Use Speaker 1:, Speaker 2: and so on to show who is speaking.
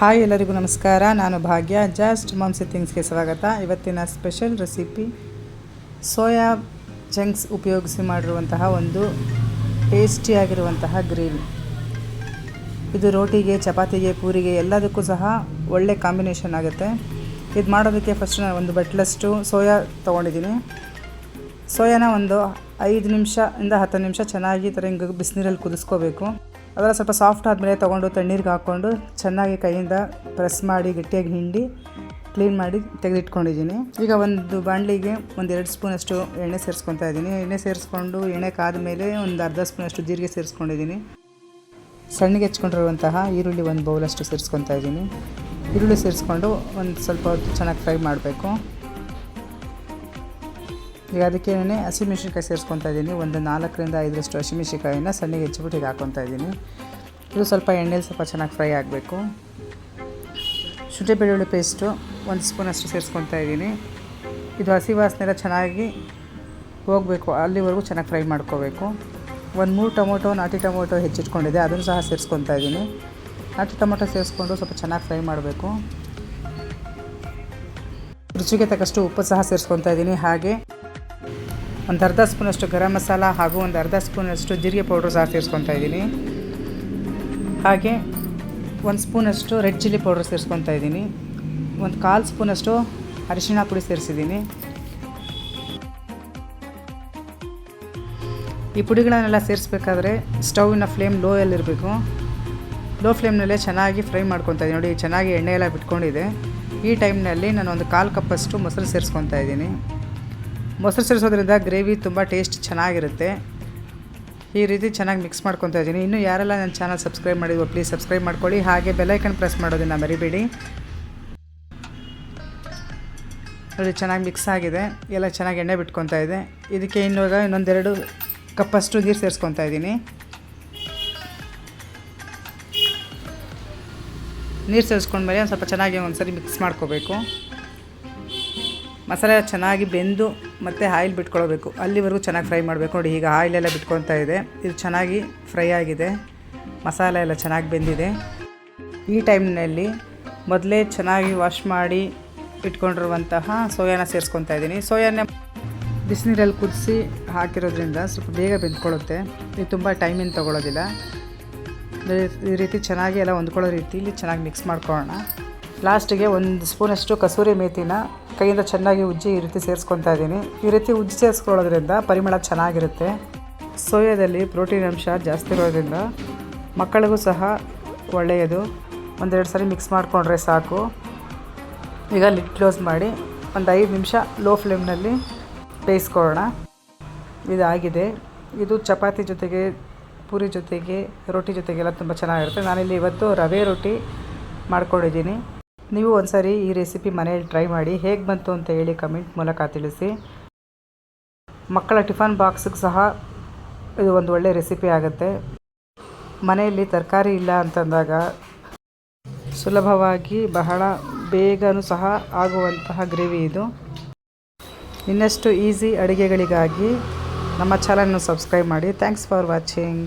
Speaker 1: Hi ಎಲ್ಲರಿಗೂ ನಮಸ್ಕಾರ. ನಾನು ಭಾಗ್ಯ. ಜಸ್ಟ್ ಮಾಂಸಿ ಥಿಂಗ್ಸ್ಗೆ ಸ್ವಾಗತ. ಇವತ್ತಿನ ಸ್ಪೆಷಲ್ ರೆಸಿಪಿ ಸೋಯಾ ಚಂಕ್ಸ್ ಉಪಯೋಗಿಸಿ ಮಾಡಿರುವಂತಹ ಒಂದು ಟೇಸ್ಟಿಯಾಗಿರುವಂತಹ ಗ್ರೇವಿ ಇದು ರೋಟಿಗೆ, ಚಪಾತಿಗೆ, ಪೂರಿಗೆ ಎಲ್ಲದಕ್ಕೂ ಸಹ ಒಳ್ಳೆ ಕಾಂಬಿನೇಷನ್ ಆಗುತ್ತೆ. ಇದು ಮಾಡೋದಕ್ಕೆ ಫಸ್ಟ್ ನಾನು ಒಂದು ಬಟ್ಲಷ್ಟು ಸೋಯಾ ತೊಗೊಂಡಿದ್ದೀನಿ. ಸೋಯಾನ ಒಂದು ಐದು ನಿಮಿಷ ಇಂದ ಹತ್ತು ನಿಮಿಷ ಚೆನ್ನಾಗಿ ಥರ ಹಿಂಗೆ ಬಿಸಿನೀರಲ್ಲಿ ಕುದಿಸ್ಕೋಬೇಕು. ಅದರ ಸ್ವಲ್ಪ ಸಾಫ್ಟ್ ಆದಮೇಲೆ ತೊಗೊಂಡು ತಣ್ಣೀರಿಗೆ ಹಾಕ್ಕೊಂಡು ಚೆನ್ನಾಗಿ ಕೈಯಿಂದ ಪ್ರೆಸ್ ಮಾಡಿ ಗಟ್ಟಿಯಾಗಿ ಹಿಂಡಿ ಕ್ಲೀನ್ ಮಾಡಿ ತೆಗೆದಿಟ್ಕೊಂಡಿದ್ದೀನಿ. ಈಗ ಒಂದು ಬಾಣಲಿಗೆ ಒಂದು ಎರಡು ಸ್ಪೂನಷ್ಟು ಎಣ್ಣೆ ಸೇರಿಸ್ಕೊತಾ ಇದ್ದೀನಿ. ಎಣ್ಣೆ ಸೇರಿಸ್ಕೊಂಡು ಎಣ್ಣೆ ಕಾದ ಮೇಲೆ ಒಂದು ಅರ್ಧ ಸ್ಪೂನಷ್ಟು ಜೀರಿಗೆ ಸೇರಿಸ್ಕೊಂಡಿದ್ದೀನಿ. ಸಣ್ಣಗೆ ಹೆಚ್ಕೊಂಡಿರುವಂತಹ ಈರುಳ್ಳಿ ಒಂದು ಬೌಲಷ್ಟು ಸೇರಿಸ್ಕೊತಾ ಇದ್ದೀನಿ. ಈರುಳ್ಳಿ ಸೇರಿಸ್ಕೊಂಡು ಒಂದು ಸ್ವಲ್ಪ ಚೆನ್ನಾಗಿ ಫ್ರೈ ಮಾಡಬೇಕು. ಈಗ ಅದಕ್ಕೆ ಹಸಿಮೆಣ್ಸಿನ್ಕಾಯಿ ಸೇರಿಸ್ಕೊತಾ ಇದ್ದೀನಿ. ಒಂದು ನಾಲ್ಕರಿಂದ ಐದರಷ್ಟು ಹಸಿಮೆಣ್ಸಿನ್ಕಾಯಿನ ಸಣ್ಣಗೆ ಹೆಚ್ಚಿಬಿಟ್ಟು ಹೀಗೆ ಹಾಕ್ಕೊತಾ ಇದ್ದೀನಿ. ಇದು ಸ್ವಲ್ಪ ಎಣ್ಣೆಲಿ ಸ್ವಲ್ಪ ಚೆನ್ನಾಗಿ ಫ್ರೈ ಆಗಬೇಕು. ಶುಂಠಿ ಬೆಳ್ಳುಳ್ಳಿ ಪೇಸ್ಟು ಒಂದು ಸ್ಪೂನಷ್ಟು ಸೇರಿಸ್ಕೊತಾ ಇದ್ದೀನಿ. ಇದು ಹಸಿ ವಾಸನೆ ಎಲ್ಲ ಚೆನ್ನಾಗಿ ಹೋಗಬೇಕು. ಅಲ್ಲಿವರೆಗೂ ಚೆನ್ನಾಗಿ ಫ್ರೈ ಮಾಡ್ಕೋಬೇಕು. ಒಂದು ಮೂರು ಟೊಮೊಟೊ, ನಾಟಿ ಟೊಮೊಟೊ ಹೆಚ್ಚಿಟ್ಕೊಂಡಿದೆ ಅದನ್ನು ಸಹ ಸೇರಿಸ್ಕೊತಾ ಇದ್ದೀನಿ. ನಾಟಿ ಟೊಮೊಟೊ ಸೇರಿಸ್ಕೊಂಡು ಸ್ವಲ್ಪ ಚೆನ್ನಾಗಿ ಫ್ರೈ ಮಾಡಬೇಕು. ರುಚಿಗೆ ತಕ್ಕಷ್ಟು ಉಪ್ಪು ಸಹ ಸೇರಿಸ್ಕೊತಾ ಇದ್ದೀನಿ. ಹಾಗೆ ಒಂದು ಅರ್ಧ ಸ್ಪೂನಷ್ಟು ಗರಂ ಮಸಾಲ ಹಾಗೂ ಒಂದು ಅರ್ಧ ಸ್ಪೂನಷ್ಟು ಜೀರಿಗೆ ಪೌಡ್ರ್ ಸಹ ಸೇರಿಸ್ಕೊತಾ ಇದ್ದೀನಿ. ಹಾಗೆ ಒಂದು ಸ್ಪೂನಷ್ಟು ರೆಡ್ ಚಿಲ್ಲಿ ಪೌಡ್ರ್ ಸೇರಿಸ್ಕೊತಾ ಇದ್ದೀನಿ. ಒಂದು ಕಾಲು ಸ್ಪೂನಷ್ಟು ಅರಿಶಿಣ ಪುಡಿ ಸೇರಿಸಿದ್ದೀನಿ. ಈ ಪುಡಿಗಳನ್ನೆಲ್ಲ ಸೇರಿಸ್ಬೇಕಾದ್ರೆ ಸ್ಟೌವಿನ ಫ್ಲೇಮ್ ಲೋಯಲ್ಲಿರಬೇಕು. ಲೋ ಫ್ಲೇಮ್ನಲ್ಲೇ ಚೆನ್ನಾಗಿ ಫ್ರೈ ಮಾಡ್ಕೊತಾ ಇದ್ದೀನಿ. ನೋಡಿ, ಚೆನ್ನಾಗಿ ಎಣ್ಣೆ ಎಲ್ಲ ಬಿಟ್ಕೊಂಡಿದೆ. ಈ ಟೈಮ್ನಲ್ಲಿ ನಾನು ಒಂದು ಕಾಲು ಕಪ್ಪಷ್ಟು ಮೊಸರು ಸೇರಿಸ್ಕೊತಾ ಇದ್ದೀನಿ. ಮೊಸರು ಸೇರಿಸೋದ್ರಿಂದ ಗ್ರೇವಿ ತುಂಬ ಟೇಸ್ಟ್ ಚೆನ್ನಾಗಿರುತ್ತೆ. ಈ ರೀತಿ ಚೆನ್ನಾಗಿ ಮಿಕ್ಸ್ ಮಾಡ್ಕೊತಾ ಇದ್ದೀನಿ. ಇನ್ನೂ ಯಾರೆಲ್ಲ ನನ್ನ ಚಾನಲ್ ಸಬ್ಸ್ಕ್ರೈಬ್ ಮಾಡಿದ್ವೋ ಪ್ಲೀಸ್ ಸಬ್ಸ್ಕ್ರೈಬ್ ಮಾಡ್ಕೊಳ್ಳಿ. ಹಾಗೆ ಬೆಲೈಕನ್ ಪ್ರೆಸ್ ಮಾಡೋದನ್ನು ಮರಿಬೇಡಿ. ನೋಡಿ, ಚೆನ್ನಾಗಿ ಮಿಕ್ಸ್ ಆಗಿದೆ. ಎಲ್ಲ ಚೆನ್ನಾಗಿ ಎಣ್ಣೆ ಬಿಟ್ಕೊತಾ ಇದೆ. ಇದಕ್ಕೆ ಇನ್ನುವಾಗ ಇನ್ನೊಂದೆರಡು ಕಪ್ಪಷ್ಟು ನೀರು ಸೇರಿಸ್ಕೊತಾ ಇದ್ದೀನಿ. ನೀರು ಸೇರಿಸ್ಕೊಂಡ್ಮೇಲೆ ಒಂದು ಸ್ವಲ್ಪ ಚೆನ್ನಾಗಿ ಒಂದ್ಸರಿ ಮಿಕ್ಸ್ ಮಾಡ್ಕೋಬೇಕು. ಮಸಾಲೆ ಚೆನ್ನಾಗಿ ಬೆಂದು ಮತ್ತು ಆಯಿಲ್ ಬಿಟ್ಕೊಳ್ಬೇಕು. ಅಲ್ಲಿವರೆಗೂ ಚೆನ್ನಾಗಿ ಫ್ರೈ ಮಾಡಬೇಕು. ನೋಡಿ, ಈಗ ಆಯಿಲೆಲ್ಲ ಬಿಟ್ಕೊತಾ ಇದೆ. ಇದು ಚೆನ್ನಾಗಿ ಫ್ರೈ ಆಗಿದೆ. ಮಸಾಲೆ ಎಲ್ಲ ಚೆನ್ನಾಗಿ ಬೆಂದಿದೆ. ಈ ಟೈಮ್ನಲ್ಲಿ ಮೊದಲೇ ಚೆನ್ನಾಗಿ ವಾಶ್ ಮಾಡಿ ಇಟ್ಕೊಂಡಿರುವಂತಹ ಸೋಯಾನ ಸೇರಿಸ್ಕೊತಾ ಇದ್ದೀನಿ. ಸೋಯಾನ ಬಿಸಿನೀರಲ್ಲಿ ಕುದಿಸಿ ಹಾಕಿರೋದ್ರಿಂದ ಸ್ವಲ್ಪ ಬೇಗ ಬೆಂದ್ಕೊಳ್ಳುತ್ತೆ. ಇದು ತುಂಬ ಟೈಮಿಂದ ತೊಗೊಳೋದಿಲ್ಲ ಈ ರೀತಿ ಚೆನ್ನಾಗಿ ಎಲ್ಲ ಹೊಂದ್ಕೊಳ್ಳೋ ಇಲ್ಲಿ ಚೆನ್ನಾಗಿ ಮಿಕ್ಸ್ ಮಾಡ್ಕೊಳ್ಳೋಣ. ಲಾಸ್ಟಿಗೆ ಒಂದು ಸ್ಪೂನಷ್ಟು ಕಸೂರಿ ಮೇಥಿನ ಕೈಯಿಂದ ಚೆನ್ನಾಗಿ ಉಜ್ಜಿ ಈ ರೀತಿ ಸೇರಿಸ್ಕೊತಾ ಇದ್ದೀನಿ. ಈ ರೀತಿ ಉಜ್ಜಿ ಸೇರಿಸ್ಕೊಳ್ಳೋದ್ರಿಂದ ಪರಿಮಳ ಚೆನ್ನಾಗಿರುತ್ತೆ. ಸೋಯಾದಲ್ಲಿ ಪ್ರೋಟೀನ್ ಅಂಶ ಜಾಸ್ತಿ ಇರೋದ್ರಿಂದ ಮಕ್ಕಳಿಗೂ ಸಹ ಒಳ್ಳೆಯದು. ಒಂದೆರಡು ಸಾರಿ ಮಿಕ್ಸ್ ಮಾಡಿಕೊಂಡ್ರೆ ಸಾಕು. ಈಗ ಲಿಡ್ ಕ್ಲೋಸ್ ಮಾಡಿ ಒಂದು ಐದು ನಿಮಿಷ ಲೋ ಫ್ಲೇಮ್ನಲ್ಲಿ ಬೇಯಿಸ್ಕೊಳ್ಳೋಣ. ಇದಾಗಿದೆ. ಇದು ಚಪಾತಿ ಜೊತೆಗೆ, ಪೂರಿ ಜೊತೆಗೆ, ರೊಟ್ಟಿ ಜೊತೆಗೆಲ್ಲ ತುಂಬ ಚೆನ್ನಾಗಿರುತ್ತೆ. ನಾನಿಲ್ಲಿ ಇವತ್ತು ರವೆ ರೊಟ್ಟಿ ಮಾಡ್ಕೊಂಡಿದ್ದೀನಿ. ನೀವು ಒಂದ್ಸರಿ ಈ ರೆಸಿಪಿ ಮನೆಯಲ್ಲಿ ಟ್ರೈ ಮಾಡಿ ಹೇಗೆ ಬಂತು ಅಂತ ಹೇಳಿ ಕಮೆಂಟ್ ಮೂಲಕ ತಿಳಿಸಿ. ಮಕ್ಕಳ ಟಿಫನ್ ಬಾಕ್ಸಿಗೆ ಸಹ ಇದು ಒಂದು ಒಳ್ಳೆಯ ರೆಸಿಪಿ ಆಗುತ್ತೆ. ಮನೆಯಲ್ಲಿ ತರಕಾರಿ ಇಲ್ಲ ಅಂತಂದಾಗ ಸುಲಭವಾಗಿ ಬಹಳ ಬೇಗನೂ ಸಹ ಆಗುವಂತಹ ಗ್ರೇವಿ ಇದು. ಇನ್ನಷ್ಟು ಈಸಿ ಅಡುಗೆಗಳಿಗಾಗಿ ನಮ್ಮ ಚಾನಲ್ನ ಸಬ್ಸ್ಕ್ರೈಬ್ ಮಾಡಿ. Thanks for watching.